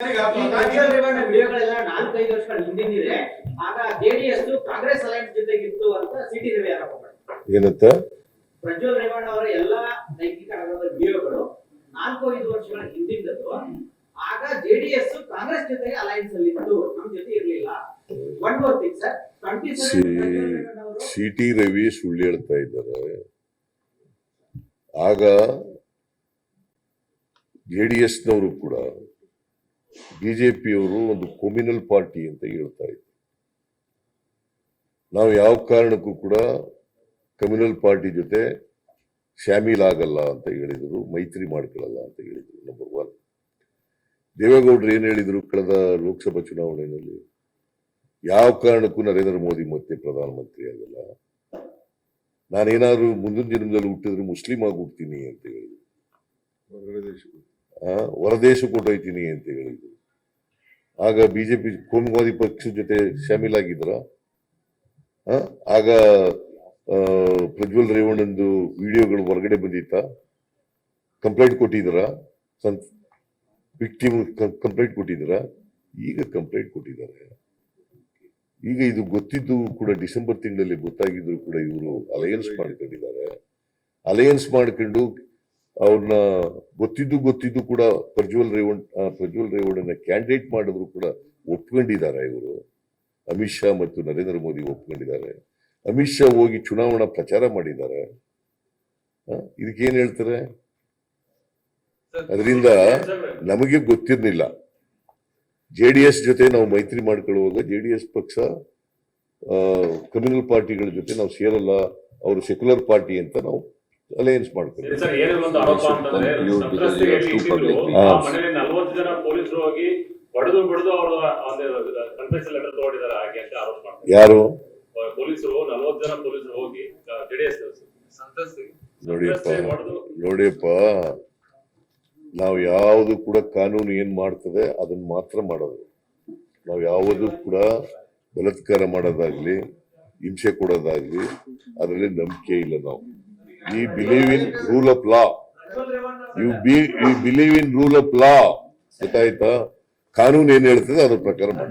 ರಾಜ್ಯದ ರೇವಣ್ಣ ವಿಡಿಯೋಗಳೆಲ್ಲ ನಾಲ್ಕೈದು ವರ್ಷಗಳ ಹಿಂದಿನಿದೆ ಆಗ ಜೆಡಿಎಸ್ ಕಾಂಗ್ರೆಸ್ ಅಲೈನ್ಸ್ ಜೊತೆಗಿತ್ತು ಅಂತ ಸಿಟಿ ರವಿ ಆರೋಪ ಮಾಡಿದ್ರು ಏನಂತ ಪ್ರಜ್ವಲ್ ರೇವಣ್ಣ ಅವರ ಎಲ್ಲಾ ಲೈಂಗಿಕ ಆಧಾರದ ವಿಡಿಯೋಗಳು ನಾಲ್ಕು ಐದು ವರ್ಷಗಳ ಹಿಂದಿನದ್ದು. ಆಗ ಜೆಡಿಎಸ್ ಕಾಂಗ್ರೆಸ್ ಜೊತೆಗೆ ಅಲೈನ್ಸ್ ಅಲ್ಲಿ ಇತ್ತು ನಮ್ ಜೊತೆ ಇರ್ಲಿಲ್ಲ. One more thing sir. Twenty C C T Ravi ಸುಳ್ಳು ಹೇಳ್ತಾ ಇದ್ದಾರೆ. ಆಗ ಜೆ ಡಿ ಎಸ್ನವರು ಜೆ ಒಂದು ಕೊಮ್ಯುನಲ್ ಪಾರ್ಟಿ ಅಂತ ಹೇಳ್ತಾ ಇದ್ರು. ನಾವು ಯಾವ ಕಾರಣಕ್ಕೂ ಕೂಡ ಕಮ್ಯುನಲ್ ಪಾರ್ಟಿ ಜೊತೆ ಶಾಮೀಲ್ ಆಗಲ್ಲ ಅಂತ ಹೇಳಿದರು, ಮೈತ್ರಿ ಮಾಡ್ಕೊಳ್ಳಲ್ಲ ಅಂತ ಹೇಳಿದರು ನಂಬರ್ ಒನ್ ದೇವೇಗೌಡರು ಏನ್ ಹೇಳಿದ್ರು ಕಳೆದ ಲೋಕಸಭಾ ಚುನಾವಣೆಯಲ್ಲಿ? ಯಾವ ಕಾರಣಕ್ಕೂ ನರೇಂದ್ರ ಮೋದಿ ಮತ್ತೆ ಪ್ರಧಾನಮಂತ್ರಿ ಆಗಲ್ಲ. ನಾನೇನಾದ್ರೂ ಮುಂದಿನ ಜನ್ಮದಲ್ಲಿ ಹುಟ್ಟಿದ್ರೆ ಮುಸ್ಲಿಂ ಆಗಿ ಹುಡ್ತೀನಿ ಅಂತ ಹೇಳಿದ್ರು. ಕೂಡ ಕೊಟ್ಟೋಯ್ತೀನಿ ಅಂತ ಹೇಳಿದ್ರು. ಆಗ ಬಿಜೆಪಿ ಕೋಮುವಾದಿ ಪಕ್ಷದ ಜೊತೆ ಶಾಮೀಲಾಗಿದ್ರ? ಆಗ ಪ್ರಜ್ವಲ್ ರೇವಣ್ಣಂದು ವಿಡಿಯೋಗಳು ಹೊರಗಡೆ ಬಂದಿತ್ತ? ಕಂಪ್ಲೇಂಟ್ ಕೊಟ್ಟಿದ್ರ? ವಿಕ್ಟಿಮ್ ಕಂಪ್ಲೇಂಟ್ ಕೊಟ್ಟಿದ್ರ? ಈಗ ಕಂಪ್ಲೇಂಟ್ ಕೊಟ್ಟಿದ್ದಾರೆ. ಈಗ ಇದು ಗೊತ್ತಿದ್ದು ಕೂಡ ಡಿಸೆಂಬರ್ ತಿಂಗಳಲ್ಲಿ ಗೊತ್ತಾಗಿದ್ರು ಕೂಡ ಇವರು ಅಲಯನ್ಸ್ ಮಾಡ್ಕೊಂಡಿದ್ದಾರೆ. ಅಲಯನ್ಸ್ ಮಾಡ್ಕೊಂಡು ಅವ್ರನ್ನ ಗೊತ್ತಿದ್ದು ಗೊತ್ತಿದ್ದು ಕೂಡ ಪ್ರಜ್ವಲ್ ರೇವಣ್ ಪ್ರಜ್ವಲ್ ರೇವಣ್ಣನ ಕ್ಯಾಂಡಿಡೇಟ್ ಮಾಡಿದ್ರು ಕೂಡ ಒಪ್ಕೊಂಡಿದ್ದಾರೆ ಇವರು. ಅಮಿತ್ ಶಾ ಮತ್ತು ನರೇಂದ್ರ ಮೋದಿ ಒಪ್ಕೊಂಡಿದ್ದಾರೆ. ಅಮಿತ್ ಶಾ ಹೋಗಿ ಚುನಾವಣಾ ಪ್ರಚಾರ ಮಾಡಿದ್ದಾರೆ. ಇದಕ್ಕೇನ್ ಹೇಳ್ತಾರೆ? ಅದರಿಂದ ನಮಗೆ ಗೊತ್ತಿರಲಿಲ್ಲ. ಜೆ ಡಿ ಎಸ್ ಜೊತೆ ನಾವು ಮೈತ್ರಿ ಮಾಡ್ಕೊಳ್ಳುವಾಗ ಜೆ ಡಿ ಎಸ್ ಪಕ್ಷ ಕಮ್ಯುನಲ್ ಪಾರ್ಟಿಗಳ ಜೊತೆ ನಾವು ಸೇರಲ್ಲ, ಅವರು ಸೆಕ್ಯುಲರ್ ಪಾರ್ಟಿ ಅಂತ ನಾವು ಅಲಯನ್ಸ್ ಮಾಡ್ಕೊಂಡು ಯಾರು? ಪೊಲೀಸರು ನಲ್ವತ್ತು ಜನ ಪೊಲೀಸರು ಹೋಗಿ ಜೆಡಿಎಸ್ ಸಂತ್ರಸ್ತೆಗೆ ನೋಡಿಯಪ್ಪ ನೋಡಿಯಪ್ಪ ನಾವು ಯಾವುದು ಕೂಡ ಕಾನೂನು ಏನ್ ಮಾಡ್ತದೆ ಅದನ್ನ ಮಾತ್ರ ಮಾಡೋದು. ನಾವು ಯಾವುದು ಕೂಡ ಬಲತ್ಕಾರ ಮಾಡೋದಾಗ್ಲಿ ಹಿಂಸೆ ಕೊಡೋದಾಗ್ಲಿ ಅದರಲ್ಲಿ ನಂಬಿಕೆ ಇಲ್ಲ ನಾವು. ಈ believe in rule of law you be you believe in rule of law ಗೊತ್ತಾಯ್ತಾ? ಕಾನೂನು ಏನ್ ಹೇಳ್ತದೆ ಅದ್ರ ಪ್ರಕಾರ ಮಾಡಿ